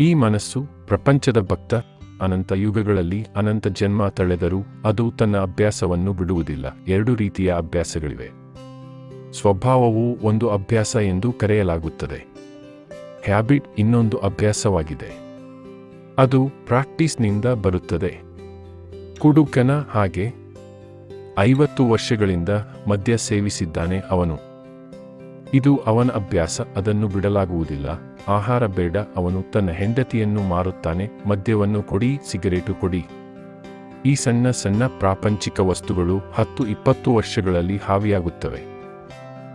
ಈ ಮನಸ್ಸು ಪ್ರಪಂಚದ ಭಕ್ತ, ಅನಂತ ಯುಗಗಳಲ್ಲಿ ಅನಂತ ಜನ್ಮ ತಳೆದರೂ ಅದು ತನ್ನ ಅಭ್ಯಾಸವನ್ನು ಬಿಡುವುದಿಲ್ಲ. ಎರಡು ರೀತಿಯ ಅಭ್ಯಾಸಗಳಿವೆ. ಸ್ವಭಾವವು ಒಂದು ಅಭ್ಯಾಸ ಎಂದು ಕರೆಯಲಾಗುತ್ತದೆ. ಹ್ಯಾಬಿಟ್ ಇನ್ನೊಂದು ಅಭ್ಯಾಸವಾಗಿದೆ. ಅದು ಪ್ರಾಕ್ಟೀಸ್ನಿಂದ ಬರುತ್ತದೆ. ಕುಡುಕನ ಹಾಗೆ ಐವತ್ತು ವರ್ಷಗಳಿಂದ ಮದ್ಯ ಸೇವಿಸಿದ್ದಾನೆ ಅವನು. ಇದು ಅವನ ಅಭ್ಯಾಸ, ಅದನ್ನು ಬಿಡಲಾಗುವುದಿಲ್ಲ. ಆಹಾರ ಬೇಡ, ಅವನು ತನ್ನ ಹೆಂಡತಿಯನ್ನು ಮಾರುತ್ತಾನೆ, ಮದ್ಯವನ್ನು ಕೊಡಿ, ಸಿಗರೇಟು ಕೊಡಿ. ಈ ಸಣ್ಣ ಸಣ್ಣ ಪ್ರಾಪಂಚಿಕ ವಸ್ತುಗಳು ಹತ್ತು ಇಪ್ಪತ್ತು ವರ್ಷಗಳಲ್ಲಿ ಹಾವಿಯಾಗುತ್ತವೆ.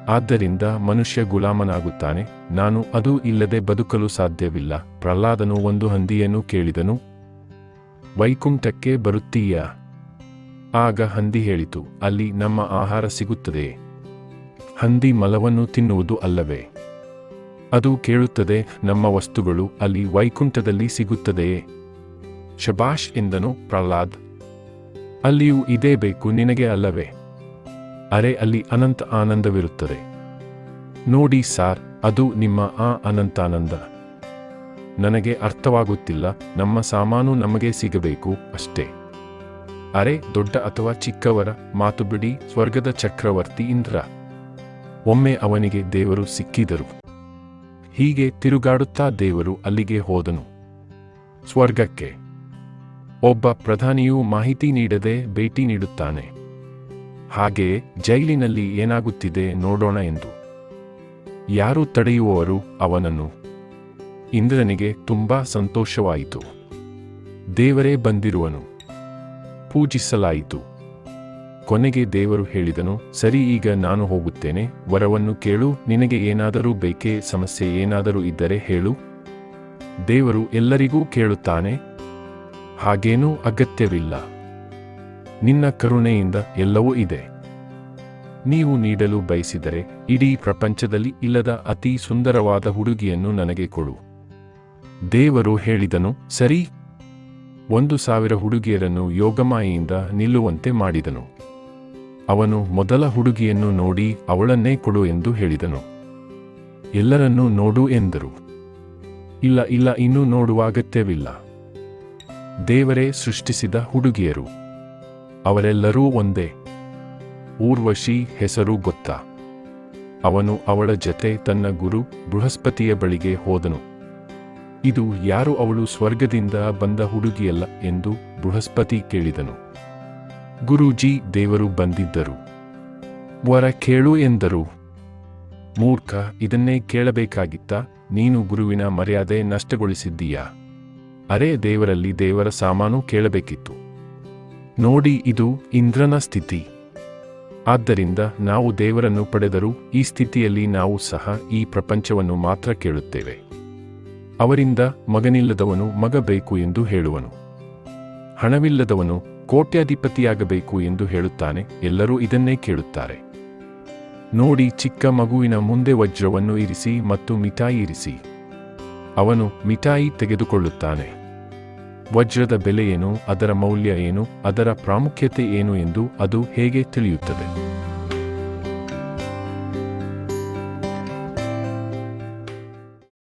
ಆದ್ದರಿಂದ ಮನುಷ್ಯ ಗುಲಾಮನಾಗುತ್ತಾನೆ, ನಾನು ಅದು ಇಲ್ಲದೆ ಬದುಕಲು ಸಾಧ್ಯವಿಲ್ಲ, ಪ್ರಹ್ಲಾದನು ಒಂದು ಹಂದಿಯನ್ನು ಕೇಳಿದನು. ವೈಕುಂಠಕ್ಕೆ ಬರುತ್ತೀಯಾ? ಆಗ ಹಂದಿ ಹೇಳಿತು, ಅಲ್ಲಿ ನಮ್ಮ ಆಹಾರ ಸಿಗುತ್ತದೆ. ಹಂದಿ ಮಲವನ್ನು ತಿನ್ನುವುದು ಅಲ್ಲವೇ? ಅದು ಕೇಳುತ್ತದೆ, ನಮ್ಮ ವಸ್ತುಗಳು ಅಲ್ಲಿ ವೈಕುಂಠದಲ್ಲಿ ಸಿಗುತ್ತದೆಯೇ? ಶಬಾಷ್ ಎಂದನು ಪ್ರಹ್ಲಾದ್. ಅಲ್ಲಿಯೂ ಇದೇ ಬೇಕು ನಿನಗೆ ಅಲ್ಲವೇ? ಅರೆ, ಅಲ್ಲಿ ಅನಂತ ಆನಂದವಿರುತ್ತದೆ. ನೋಡಿ ಸಾರ್, ಅದು ನಿಮ್ಮ ಆ ಅನಂತಾನಂದ. ನನಗೆ ಅರ್ಥವಾಗುತ್ತಿಲ್ಲ, ನಮ್ಮ ಸಾಮಾನು ನಮಗೆ ಸಿಗಬೇಕು ಅಷ್ಟೇ. ಅರೆ, ದೊಡ್ಡ ಅಥವಾ ಚಿಕ್ಕವರ, ಮಾತು ಬಿಡಿ, ಸ್ವರ್ಗದ ಚಕ್ರವರ್ತಿ ಇಂದ್ರ. ಒಮ್ಮೆ ಅವನಿಗೆ ದೇವರು ಸಿಕ್ಕಿದರು. ಹೀಗೆ ತಿರುಗಾಡುತ್ತಾ ದೇವರು ಅಲ್ಲಿಗೆ ಹೋದನು. ಸ್ವರ್ಗಕ್ಕೆ ಒಬ್ಬ ಪ್ರಧಾನಿಯು ಮಾಹಿತಿ ನೀಡದೆ ಭೇಟಿ ನೀಡುತ್ತಾನೆ. ಹಾಗೆ ಜೈಲಿನಲ್ಲಿ ಏನಾಗುತ್ತಿದೆ ನೋಡೋಣ ಎಂದು. ಯಾರು ತಡೆಯುವವರು ಅವನನ್ನು? ಇಂದ್ರನಿಗೆ ತುಂಬಾ ಸಂತೋಷವಾಯಿತು. ದೇವರೇ ಬಂದಿರುವನು. ಪೂಜಿಸಲಾಯಿತು. ಕೊನೆಗೆ ದೇವರು ಹೇಳಿದನು, ಸರಿ, ಈಗ ನಾನು ಹೋಗುತ್ತೇನೆ. ವರವನ್ನು ಕೇಳು, ನಿನಗೆ ಏನಾದರೂ ಬೇಕೇ, ಸಮಸ್ಯೆ ಏನಾದರೂ ಇದ್ದರೆ ಹೇಳು. ದೇವರು ಎಲ್ಲರಿಗೂ ಕೇಳುತ್ತಾನೆ, ಹಾಗೇನೂ ಅಗತ್ಯವಿಲ್ಲ. ನಿನ್ನ ಕರುಣೆಯಿಂದ ಎಲ್ಲವೂ ಇದೆ. ನೀವು ನೀಡಲು ಬಯಸಿದರೆ ಇಡೀ ಪ್ರಪಂಚದಲ್ಲಿ ಇಲ್ಲದ ಅತಿ ಸುಂದರವಾದ ಹುಡುಗಿಯನ್ನು ನನಗೆ ಕೊಡು. ದೇವರು ಹೇಳಿದನು, ಸರಿ. ಒಂದು ಸಾವಿರ ಹುಡುಗಿಯರನ್ನು ಯೋಗಮಾಯಿಯಿಂದ ನಿಲ್ಲುವಂತೆ ಮಾಡಿದನು. ಅವನು ಮೊದಲ ಹುಡುಗಿಯನ್ನು ನೋಡಿ ಅವಳನ್ನೇ ಕೊಡು ಎಂದು ಹೇಳಿದನು. ಎಲ್ಲರನ್ನೂ ನೋಡು ಎಂದರು. ಇಲ್ಲ ಇಲ್ಲ, ಇನ್ನೂ ನೋಡುವ ಅಗತ್ಯವಿಲ್ಲ. ದೇವರೇ ಸೃಷ್ಟಿಸಿದ ಹುಡುಗಿಯರು. ಅವರೆಲ್ಲರೂ ಒಂದೇ. ಊರ್ವಶಿ ಹೆಸರು ಗೊತ್ತಾ. ಅವನು ಅವಳ ಜತೆ ತನ್ನ ಗುರು ಬೃಹಸ್ಪತಿಯ ಬಳಿಗೆ ಹೋದನು. ಇದು ಯಾರು ಅವಳು ಸ್ವರ್ಗದಿಂದ ಬಂದ ಹುಡುಗಿಯಲ್ಲ ಎಂದು ಬೃಹಸ್ಪತಿ ಕೇಳಿದನು. ಗುರೂಜಿ ದೇವರು ಬಂದಿದ್ದರು. ವರ ಕೇಳು ಎಂದರು. ಮೂರ್ಖ, ಇದನ್ನೇ ಕೇಳಬೇಕಾಗಿತ್ತ, ನೀನು ಗುರುವಿನ ಮರ್ಯಾದೆ ನಷ್ಟಗೊಳಿಸಿದ್ದೀಯಾ? ಅರೆ ದೇವರಲ್ಲಿ ದೇವರ ಸಾಮಾನು ಕೇಳಬೇಕಿತ್ತು. ನೋಡಿ, ಇದು ಇಂದ್ರನ ಸ್ಥಿತಿ. ಆದ್ದರಿಂದ ನಾವು ದೇವರನ್ನು ಪಡೆದರೂ ಈ ಸ್ಥಿತಿಯಲ್ಲಿ ನಾವು ಸಹ ಈ ಪ್ರಪಂಚವನ್ನು ಮಾತ್ರ ಕೇಳುತ್ತೇವೆ. ಅವರಿಂದ ಮಗನಿಲ್ಲದವನು ಮಗ ಬೇಕು ಎಂದು ಹೇಳುವನು. ಹಣವಿಲ್ಲದವನು ಕೋಟ್ಯಾಧಿಪತಿಯಾಗಬೇಕು ಎಂದು ಹೇಳುತ್ತಾನೆ, ಎಲ್ಲರೂ ಇದನ್ನೇ ಕೇಳುತ್ತಾರೆ. ನೋಡಿ, ಚಿಕ್ಕ ಮಗುವಿನ ಮುಂದೆ ವಜ್ರವನ್ನು ಇರಿಸಿ ಮತ್ತು ಮಿಠಾಯಿ ಇರಿಸಿ. ಅವನು ಮಿಠಾಯಿ ತೆಗೆದುಕೊಳ್ಳುತ್ತಾನೆ. ವಜ್ರದ ಬೆಲೆ ಏನು, ಅದರ ಮೌಲ್ಯ ಏನು, ಅದರ ಪ್ರಾಮುಖ್ಯತೆ ಏನು ಎಂದು ಅದು ಹೇಗೆ ತಿಳಿಯುತ್ತದೆ?